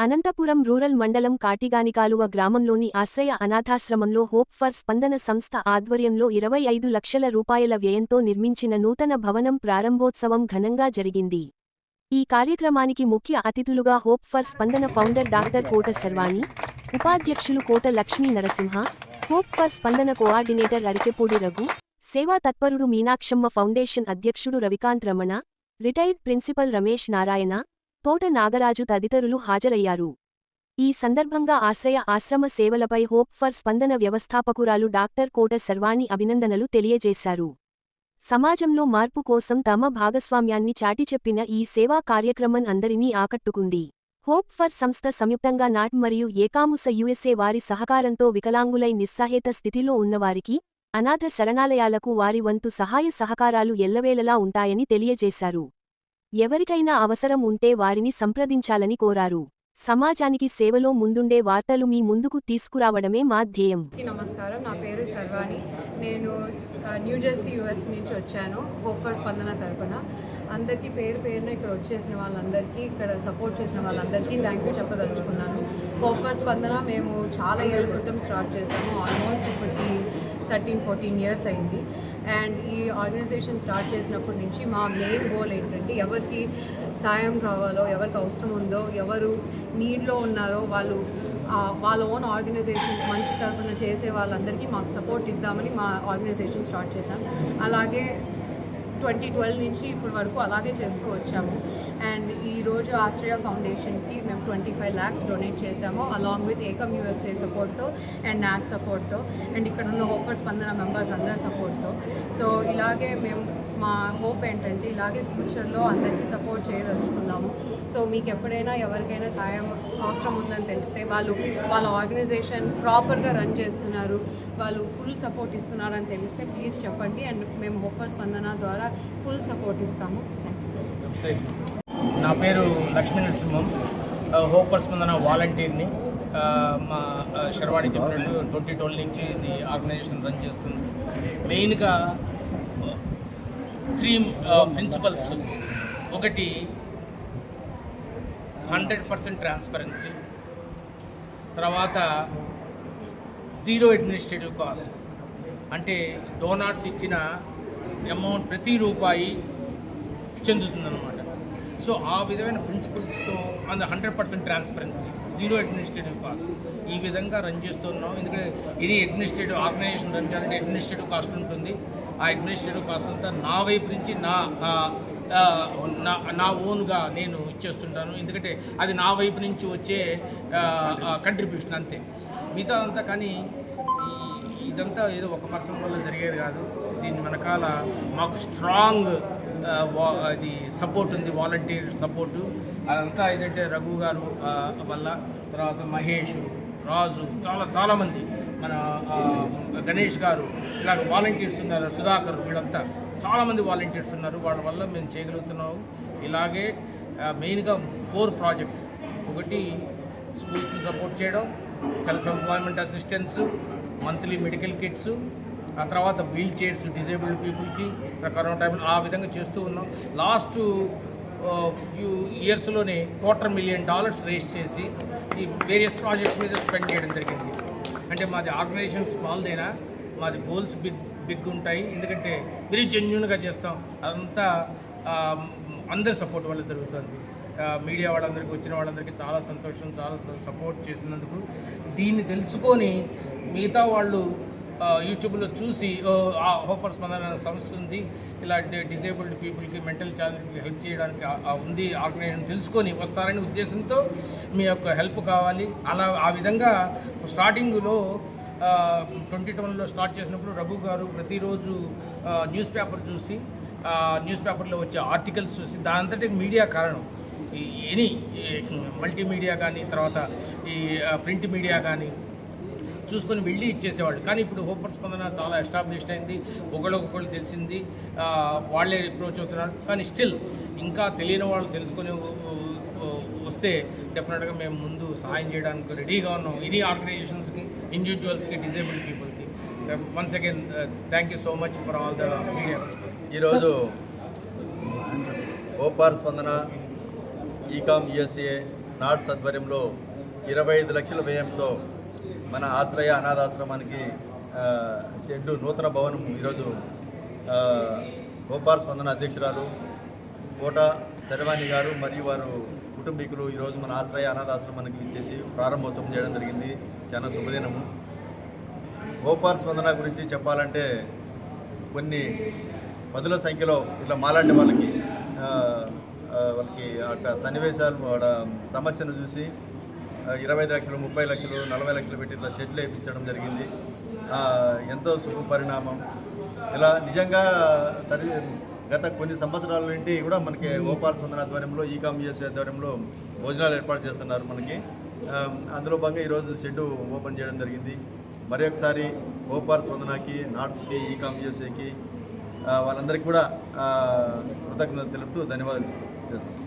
Anantapuram rural మండలం కాటిగానికాలువ గ్రామంలోని ఆశ్రయ అనాథాశ్రమంలో హోప్ ఫర్ స్పందన సంస్థ ఆధ్వర్యంలో ఇరవై ఐదు లక్షల రూపాయల వ్యయంతో నిర్మించిన నూతన భవనం ప్రారంభోత్సవం ఘనంగా జరిగింది. ఈ కార్యక్రమానికి ముఖ్య అతిథులుగా hope for Spandana founder doctor Kota Sharvani ఉపాధ్యక్షులు Kota Lakshmi Narasimha hope for Spandana coordinator Arikepudi Raghu సేవా తత్పరుడు మీనాక్షమ్మ ఫౌండేషన్ అధ్యక్షుడు రవికాంత్ రమణ రిటైర్డ్ ప్రిన్సిపల్ రమేష్ నారాయణ తోట నాగరాజు తదితరులు హాజరయ్యారు. ఈ సందర్భంగా ఆశ్రయ ఆశ్రమ సేవలపై హోప్ ఫర్ స్పందన వ్యవస్థాపకురాలు డాక్టర్ కోట సర్వాణి అభినందనలు తెలియజేశారు. సమాజంలో మార్పు కోసం తమ భాగస్వామ్యాన్ని చాటిచెప్పిన ఈ సేవా కార్యక్రమం అందరినీ ఆకట్టుకుంది. హోప్ ఫర్ సంస్థ సంయుక్తంగా నాట్ మరియు ఏకాముస యుఎస్ఏ వారి సహకారంతో వికలాంగులై నిస్సహేత స్థితిలో ఉన్నవారికి అనాథ శరణాలయాలకు వారి వంతు సహాయ సహకారాలు ఎల్లవేళలా ఉంటాయని తెలియజేశారు. ఎవరికైనా అవసరం ఉంటే వారిని సంప్రదించాలని కోరారు. సమాజానికి సేవలో ముందుండే వార్తలు మీ ముందుకు తీసుకురావడమే మా ధ్యేయం. నమస్కారం. నా పేరు సర్వాణి. నేను న్యూజెర్సీ యుఎస్ నుంచి వచ్చాను. హోప్ స్పందన తరపున. అందరికీ పేరు పేరున ఇక్కడ వచ్చేసిన వాళ్ళందరికీ ఇక్కడ సపోర్ట్ చేసిన వాళ్ళందరికీ థ్యాంక్ యూ చెప్పదలుచుకున్నాను. హోప్ స్పందన మేము చాలా ఏళ్ళ క్రితం స్టార్ట్ చేసాము ఆల్మోస్ట్ ఇప్పటికి థర్టీన్ ఫోర్టీన్ ఇయర్స్ అయింది. అండ్ ఈ ఆర్గనైజేషన్ స్టార్ట్ చేసినప్పటి నుంచి మా మెయిన్ గోల్ ఏంటంటే ఎవరికి సాయం కావాలో ఎవరికి అవసరం ఉందో ఎవరు నీడ్లో ఉన్నారో వాళ్ళు వాళ్ళ ఓన్ ఆర్గనైజేషన్స్ మంచి తరఫున చేసే వాళ్ళందరికీ మాకు సపోర్ట్ ఇద్దామని మా ఆర్గనైజేషన్ స్టార్ట్ చేశాం. అలాగే ట్వంటీ ట్వెల్వ్ నుంచి ఇప్పటి వరకు అలాగే చేస్తూ వచ్చాము. అండ్ ఈరోజు ఆశ్రయ ఫౌండేషన్కి మేము ట్వంటీ ఫైవ్ ల్యాక్స్ డొనేట్ చేశాము అలాంగ్ విత్ ఏకమ్ యూఎస్ఏ సపోర్ట్తో అండ్ నాక్ సపోర్ట్తో. అండ్ ఇక్కడ ఉన్న హోపర్ స్పందన మెంబర్స్ అందరి సపోర్ట్తో. సో ఇలాగే మేము మా హోప్ ఏంటంటే ఇలాగే ఫ్యూచర్లో అందరికీ సపోర్ట్ చేయదలుచుకున్నాము. సో మీకు ఎప్పుడైనా ఎవరికైనా సాయం అవసరం ఉందని తెలిస్తే వాళ్ళు వాళ్ళ ఆర్గనైజేషన్ ప్రాపర్గా రన్ చేస్తున్నారు వాళ్ళు ఫుల్ సపోర్ట్ ఇస్తున్నారని తెలిస్తే ప్లీజ్ చెప్పండి. అండ్ మేము హోపర్ స్పందన ద్వారా ఫుల్ సపోర్ట్ ఇస్తాము. థ్యాంక్ యూ నా పేరు లక్ష్మీ నరసింహం. హోపర్స్ ముందన స్పందన వాలంటీర్ని. మా శర్వాణి చెప్పినట్టు ట్వంటీ ట్వెల్వ్ నుంచి ఇది ఆర్గనైజేషన్ రన్ చేస్తుంది. మెయిన్గా త్రీ ప్రిన్సిపల్స్ ఒకటి హండ్రెడ్ పర్సెంట్ ట్రాన్స్పరెన్సీ. తర్వాత జీరో అడ్మినిస్ట్రేటివ్ కాస్ట్. అంటే డోనార్స్ ఇచ్చిన అమౌంట్ ప్రతి రూపాయి చెందుతుందన్నమాట. సో ఆ విధమైన ప్రిన్సిపల్స్తో and hundred percent transparency zero administrative cost ఈ విధంగా రన్ చేస్తున్నాం. ఎందుకంటే ఇది అడ్మినిస్ట్రేటివ్ ఆర్గనైజేషన్ రన్ చేయాలంటే అడ్మినిస్ట్రేటివ్ కాస్ట్ ఉంటుంది. ఆ అడ్మినిస్ట్రేటివ్ కాస్ట్ అంతా నా వైపు నుంచి నా నా నా ఓన్గా నేను ఇచ్చేస్తుంటాను. ఎందుకంటే అది నా వైపు నుంచి వచ్చే కంట్రిబ్యూషన్ అంతే. మిగతా అంతా కానీ ఈ ఇదంతా ఏదో ఒక పర్సన్ వల్ల జరిగేది కాదు. దీని వెనకాల మాకు స్ట్రాంగ్ అది సపోర్ట్ ఉంది వాలంటీర్ సపోర్టు అదంతా ఏదంటే రఘు గారు వల్ల తర్వాత మహేష్ రాజు చాలా చాలామంది మన గణేష్ గారు ఇలాగ వాలంటీర్స్ ఉన్నారు సుధాకర్ వీళ్ళంతా. చాలామంది వాలంటీర్స్ ఉన్నారు వాళ్ళ వల్ల మేము చేయగలుగుతున్నాము. ఇలాగే మెయిన్గా ఫోర్ ప్రాజెక్ట్స్ ఒకటి స్కూల్స్ సపోర్ట్ చేయడం self employment assistance monthly medical kits ఆ తర్వాత వీల్ చైర్స్ డిజేబుల్డ్ పీపుల్కి కరోనా టైంలో ఆ విధంగా చేస్తూ ఉన్నాం. లాస్ట్ ఫ్యూ ఇయర్స్లోనే క్వార్టర్ మిలియన్ డాలర్స్ రేస్ చేసి ఈ వేరియస్ ప్రాజెక్ట్స్ మీద స్పెండ్ చేయడం జరిగింది. అంటే మాది ఆర్గనైజేషన్ స్మాల్దైనా మాది గోల్స్ బిగ్ బిగ్ ఉంటాయి. ఎందుకంటే వెరీ జెన్యున్గా చేస్తాం. అదంతా అందరి సపోర్ట్ వల్ల జరుగుతుంది. మీడియా వాళ్ళందరికీ వచ్చిన వాళ్ళందరికీ చాలా సంతోషం చాలా సపోర్ట్ చేసినందుకు దీన్ని తెలుసుకొని మిగతా వాళ్ళు యూట్యూబ్లో చూసి హోపర్ స్పందన సంస్థ ఉంది. ఇలాంటి డిజేబుల్డ్ పీపుల్కి మెంటల్ ఛాలెంజ్కి హెల్ప్ చేయడానికి ఉంది ఆర్గనైజేషన్ తెలుసుకొని వస్తారనే ఉద్దేశంతో మీ యొక్క హెల్ప్ కావాలి. అలా ఆ విధంగా స్టార్టింగ్లో ట్వంటీ టెన్లో స్టార్ట్ చేసినప్పుడు రఘు గారు ప్రతిరోజు న్యూస్ పేపర్ చూసి న్యూస్ పేపర్లో వచ్చే ఆర్టికల్స్ చూసి దానంతటి మీడియా కారణం. ఎనీ మల్టీమీడియా కానీ తర్వాత ఈ ప్రింట్ మీడియా కానీ చూసుకొని వెళ్ళి ఇచ్చేసేవాళ్ళు. కానీ ఇప్పుడు హోపర్ స్పందన చాలా ఎస్టాబ్లిష్డ్ అయింది. ఒకళ్ళొకళ్ళు తెలిసింది. వాళ్ళే అప్రోచ్ అవుతున్నారు. కానీ స్టిల్ ఇంకా తెలియని వాళ్ళు తెలుసుకొని వస్తే డెఫినెట్గా మేము ముందు సహాయం చేయడానికి రెడీగా ఉన్నాం. ఎనీ ఆర్గనైజేషన్స్కి ఇండివిజువల్స్కి డిజేబుల్డ్ పీపుల్కి once again thank you so much for all the media ఈరోజు ఓపార్ స్పందన ఈకామ్ యుఎస్ఏ నాట్స్ ఆధ్వర్యంలో ఇరవై ఐదు లక్షల వ్యయంతో మన ఆశ్రయ అనాథాశ్రమానికి షెడ్డు నూతన భవనం ఈరోజు గోపాల్ స్పందన అధ్యక్షురాలు కోట శర్వాణి గారు మరియు వారు కుటుంబీకులు ఈరోజు మన ఆశ్రయ అనాథాశ్రమానికి ఇచ్చేసి ప్రారంభోత్సవం చేయడం జరిగింది. చాలా శుభదినము గోపాల్ స్పందన గురించి చెప్పాలంటే కొన్ని పదుల సంఖ్యలో ఇట్లా మాలాంటి వాళ్ళకి వాళ్ళకి అట్లా సన్నివేశాలు సమస్యను చూసి ఇరవై ఐదు లక్షలు ముప్పై లక్షలు నలభై లక్షలు పెట్టి ఇట్లా షెడ్లు వేయించడం జరిగింది. ఎంతో శుభపరిణామం. ఇలా నిజంగా సరి గత కొన్ని సంవత్సరాల నుండి కూడా మనకి గోపాల్ స్పందన ఆధ్వర్యంలో ఈ కామర్స్ ఆధ్వర్యంలో భోజనాలు ఏర్పాటు చేస్తున్నారు మనకి. అందులో భాగంగా ఈరోజు షెడ్ ఓపెన్ చేయడం జరిగింది. మరి ఒకసారి గోపాల్ స్పందనకి నాట్స్కి ఈ కామర్స్కి వాళ్ళందరికీ కూడా కృతజ్ఞత తెలుపుతూ ధన్యవాదాలు తీసుకుంటాం